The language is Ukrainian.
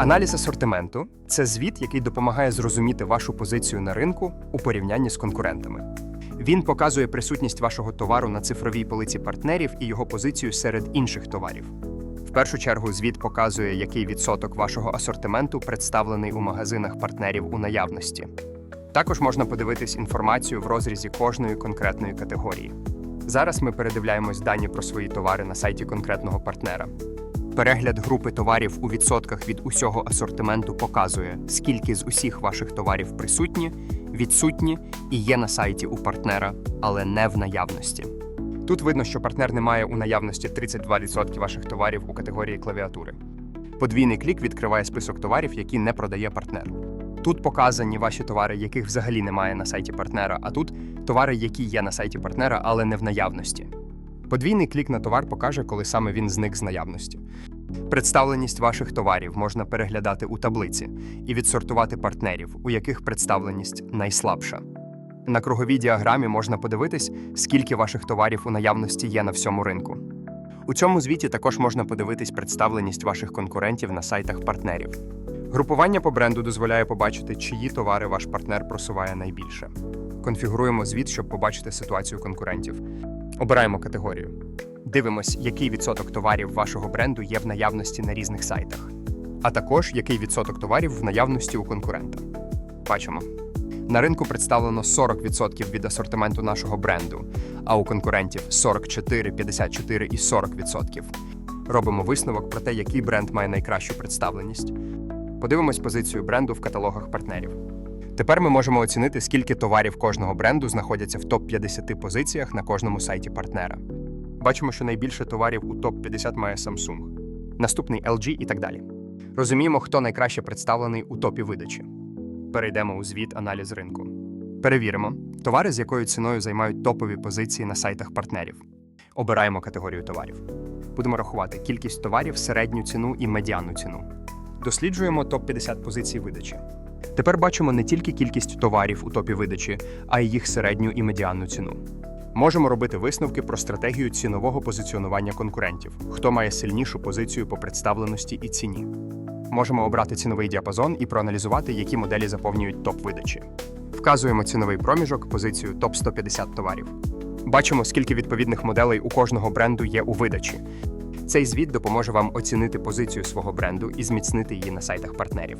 Аналіз асортименту це звіт, який допомагає зрозуміти вашу позицію на ринку у порівнянні з конкурентами. Він показує присутність вашого товару на цифровій полиці партнерів і його позицію серед інших товарів. В першу чергу, звіт показує, який відсоток вашого асортименту представлений у магазинах партнерів у наявності. Також можна подивитись інформацію в розрізі кожної конкретної категорії. Зараз ми передивляємось дані про свої товари на сайті конкретного партнера. Перегляд групи товарів у відсотках від усього асортименту показує, скільки з усіх ваших товарів присутні, відсутні і є на сайті у партнера, але не в наявності. Тут видно, що партнер не має у наявності 32% ваших товарів у категорії клавіатури. Подвійний клік відкриває список товарів, які не продає партнер. Тут показані ваші товари, яких взагалі немає на сайті партнера, а тут товари, які є на сайті партнера, але не в наявності. Подвійний клік на товар покаже, коли саме він зник з наявності. Представленість ваших товарів можна переглядати у таблиці і відсортувати партнерів, у яких представленість найслабша. На круговій діаграмі можна подивитись, скільки ваших товарів у наявності є на всьому ринку. У цьому звіті також можна подивитись представленість ваших конкурентів на сайтах партнерів. Групування по бренду дозволяє побачити, чиї товари ваш партнер просуває найбільше. Конфігуруємо звіт, щоб побачити ситуацію конкурентів. Обираємо категорію. Дивимось, який відсоток товарів вашого бренду є в наявності на різних сайтах, а також який відсоток товарів в наявності у конкурента. Бачимо. На ринку представлено 40% від асортименту нашого бренду, а у конкурентів 44, 54 і 40%. Робимо висновок про те, який бренд має найкращу представленість. Подивимось позицію бренду в каталогах партнерів. Тепер ми можемо оцінити, скільки товарів кожного бренду знаходяться в топ-50 позиціях на кожному сайті партнера. Бачимо, що найбільше товарів у топ-50 має Samsung, наступний LG і так далі. Розуміємо, хто найкраще представлений у топі видачі. Перейдемо у звіт аналіз ринку. Перевіримо, товари з якою ціною займають топові позиції на сайтах партнерів. Обираємо категорію товарів. Будемо рахувати кількість товарів, середню ціну і медіанну ціну. Досліджуємо топ-50 позицій видачі. Тепер бачимо не тільки кількість товарів у топі видачі, а й їх середню і медіанну ціну. Можемо робити висновки про стратегію цінового позиціонування конкурентів, хто має сильнішу позицію по представленості і ціні. Можемо обрати ціновий діапазон і проаналізувати, які моделі заповнюють топ видачі. Вказуємо ціновий проміжок, позицію топ 150 товарів. Бачимо, скільки відповідних моделей у кожного бренду є у видачі. Цей звіт допоможе вам оцінити позицію свого бренду і зміцнити її на сайтах партнерів.